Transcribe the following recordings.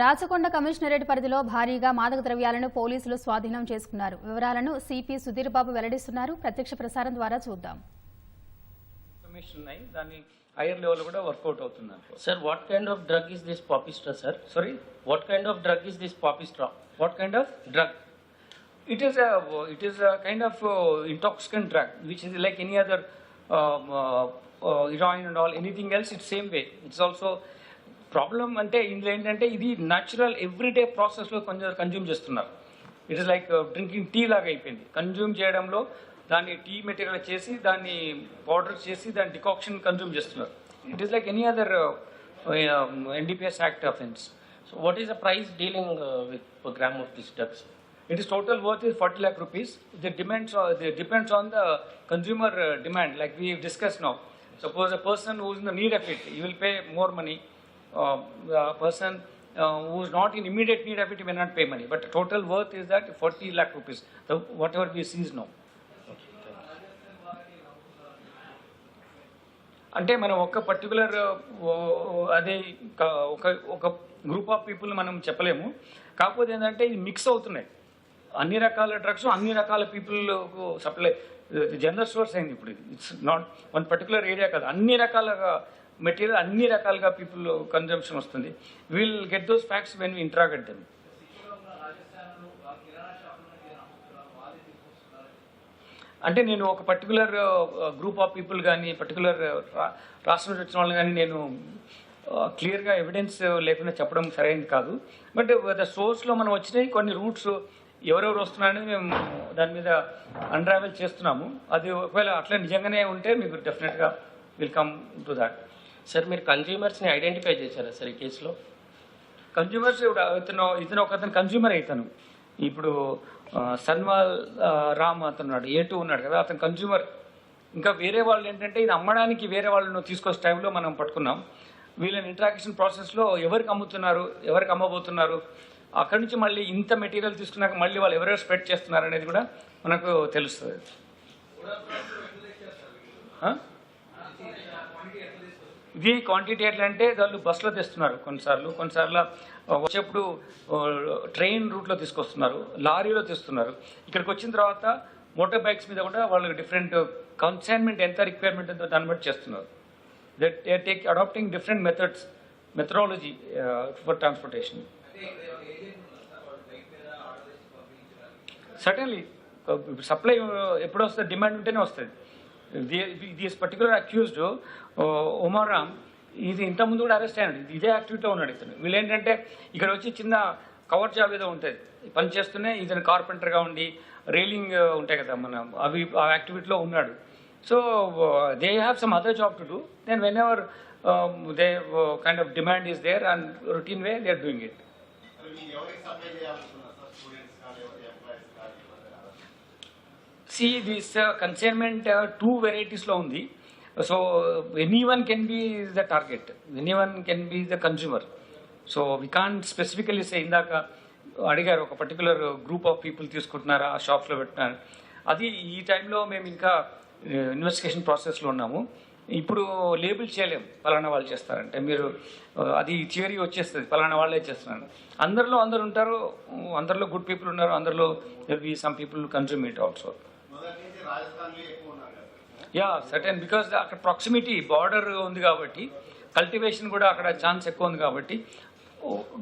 Rachakonda commissionerate పరిధిలో భారీగా మాదక ద్రవ్యాలను పోలీసులు స్వాధీనం చేసుకున్నారు. వివరాలను సిపి సుధీర్ బాబు వెల్లడిస్తున్నారు. ప్రత్యక్ష ప్రసారం ద్వారా చూద్దాం. దాన్ని హైయర్ లెవెల్ కూడా వర్కౌట్ అవుతుంది Sir, what kind of drug is this popistra, sir? Sorry What kind of drug is this popistra? What kind of drug it is it is kind of intoxicant drug which is like any other heroin and all anything else it's same way it's also problem అంటే ఇందులో ఏంటంటే ఇది natural everyday ప్రాసెస్లో కొంచెం consume చేస్తున్నారు. It is like drinking tea లాగా అయిపోయింది. Consume చేయడంలో దాన్ని టీ మెటీరియల్ చేసి దాన్ని పౌడర్ చేసి దాని డికాక్షన్ కన్జ్యూమ్ చేస్తున్నారు. It is like any other NDPS act of ఇన్స్ so what is the price dealing with gram of this drugs it is total worth is forty lakh rupees the demands depends on the consumer demand like we discuss now suppose a person whose in the need of it you will pay more money uh, uh, person uh, who is not in immediate need of it may not pay money. But the total worth is that 40 lakh rupees, the, whatever we see is no. అంటే మనం ఒక particular uh, uh, అదే ఒక ఒక group of people మనం చెప్పలేము. కాకపోతే ఏంటంటే ఇది మిక్స్ అవుతున్నాయి. అన్ని రకాల డ్రగ్స్ అన్ని రకాల పీపుల్ సప్లై జనరల్ స్టోర్స్ అయింది ఇప్పుడు it's not one particular area కాదు. అన్ని రకాలుగా మెటీరియల్ అన్ని రకాలుగా పీపుల్ కన్జంప్షన్ వస్తుంది. Will get those facts when we interrogate them అంటే నేను ఒక పర్టికులర్ గ్రూప్ ఆఫ్ పీపుల్ కానీ పర్టికులర్ రాష్ట్రం నుంచి వచ్చిన వాళ్ళని కానీ నేను uh, క్లియర్గా ఎవిడెన్స్ లేకుండా చెప్పడం సరైనది కాదు. బట్ ద సోర్స్లో మనం వచ్చినాయి కొన్ని రూట్స్ ఎవరెవరు వస్తున్నారని మేము దాని మీద అన్రావెల్ చేస్తున్నాము. అది ఒకవేళ అట్లా నిజంగానే ఉంటే మీకు డెఫినెట్గా will come to that sir మీరు కన్జ్యూమర్స్ని ఐడెంటిఫై చేశారా సార్ ఈ కేసులో కన్జ్యూమర్స్ ఇప్పుడు ఇతను ఇతను ఒక అతను కన్జ్యూమర్ అవుతాను ఇప్పుడు సన్వాల్ రామ్ అతను ఏ టూ ఉన్నాడు కదా అతను కన్జ్యూమర్ ఇంకా వేరే వాళ్ళు ఏంటంటే ఇది అమ్మడానికి వేరే వాళ్ళను తీసుకొచ్చే టైంలో మనం పట్టుకున్నాం. వీళ్ళని ఇంట్రాక్షన్ ప్రాసెస్లో ఎవరికి అమ్ముతున్నారు ఎవరికి అమ్మబోతున్నారు? అక్కడి నుంచి మళ్ళీ ఇంత మెటీరియల్ తీసుకున్నాక మళ్ళీ వాళ్ళు ఎవరెవరు స్ప్రెడ్ చేస్తున్నారు అనేది కూడా మనకు తెలుస్తుంది? ఇది క్వాంటిటీ ఎట్లా అంటే వాళ్ళు బస్సులో తెస్తున్నారు. కొన్నిసార్లు కొన్నిసార్లు వచ్చేప్పుడు ట్రైన్ రూట్లో తీసుకొస్తున్నారు లారీలో తెస్తున్నారు. ఇక్కడికి వచ్చిన తర్వాత మోటార్ బైక్స్ మీద కూడా వాళ్ళకి డిఫరెంట్ కన్సైన్మెంట్ ఎంత రిక్వైర్మెంట్ ఉందో దాన్ని బట్టి చేస్తున్నారు. That they take adapting different methods methodology for transportation suddenly supply ఎప్పుడు వస్తుంది డిమాండ్ ఉంటేనే వస్తుంది. దిస్ పర్టికులర్ అక్యూజ్డ్ ఉమారామ్ ఇది ఇంతకుముందు కూడా అరెస్ట్ అయినాడు ఇదే యాక్టివిటీలో ఉన్నాడు ఇతను. వీళ్ళు ఏంటంటే ఇక్కడ వచ్చి చిన్న కవర్ జాబ్ ఏదో ఉంటుంది. పని చేస్తూనే ఇతను కార్పెంటర్గా ఉండి రైలింగ్ uh, ఉంటాయి కదా మన అవి ఆ యాక్టివిటీలో ఉన్నాడు. So they have some other job to do then whenever they kind of demand is there and routine way they are doing it see this consignment two వెరైటీస్లో ఉంది so any one can be the target any one can be the consumer so we can specifically say ఇందాక అడిగారు ఒక particular group of people తీసుకుంటున్నారా ఆ షాప్స్లో పెట్టినారు అది ఈ టైంలో మేము ఇంకా uh, ఇన్వెస్టిగేషన్ ప్రాసెస్లో ఉన్నాము. ఇప్పుడు లేబుల్ చేయలేము పలానా వాళ్ళు చేస్తారంటే. మీరు uh, అది థియరీ వచ్చేస్తుంది పలానా వాళ్ళే చేస్తున్నారు. అందరిలో అందరు ఉంటారు అందరిలో గుడ్ పీపుల్ ఉన్నారు అందరిలో some people consume it also ya certain because అక్కడ ప్రాక్సిమిటీ బార్డర్ ఉంది కాబట్టి కల్టివేషన్ కూడా అక్కడ ఛాన్స్ ఎక్కువ ఉంది కాబట్టి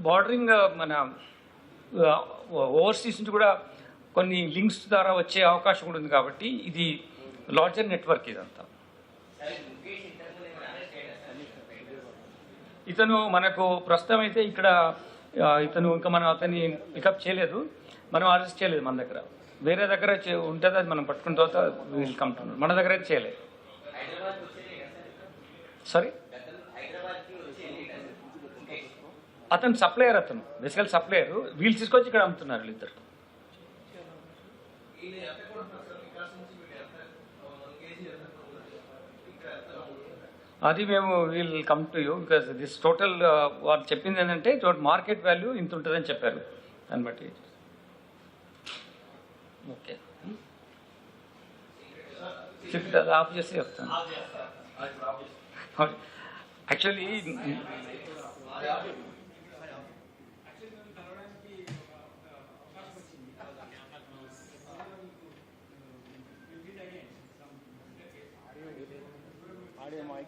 బార్డరింగ్ మన ఓవర్సీస్ నుంచి కూడా కొన్ని లింక్స్ ద్వారా వచ్చే అవకాశం కూడా ఉంది కాబట్టి ఇది లార్జర్ నెట్వర్క్ ఇదంతా. ఇతను మనకు ప్రస్తుతం అయితే ఇక్కడ ఇతను ఇంకా మనం అతన్ని పికప్ చేయలేదు. మనం అరెస్ట్ చేయలేదు మన దగ్గర. వేరే దగ్గర చే- ఉంటుంది అది మనం పట్టుకున్న తర్వాత వీల్ కమ్ టు మన దగ్గర అయితే చేయలేదు. సారీ అతను సప్లయర్ అతను. బేసికల్ సప్లయర్ వీళ్ళు తీసుకొచ్చి ఇక్కడ అమ్ముతున్నారు వీళ్ళిద్దరు. అది మేము we'll come to you because this total వాళ్ళు చెప్పింది ఏంటంటే మార్కెట్ వాల్యూ ఇంత ఉంటుందని చెప్పారు. దాన్ని బట్టి. 먹게. Actually, that's obvious. Actually, audio mic.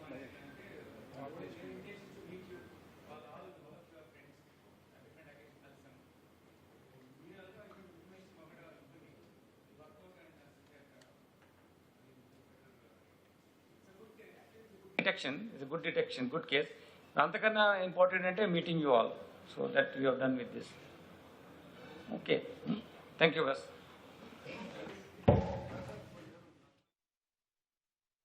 detection a good detection, good case. Rantakarna important ante meeting you all. So that we are done with this. Okay. Thank you, Vas.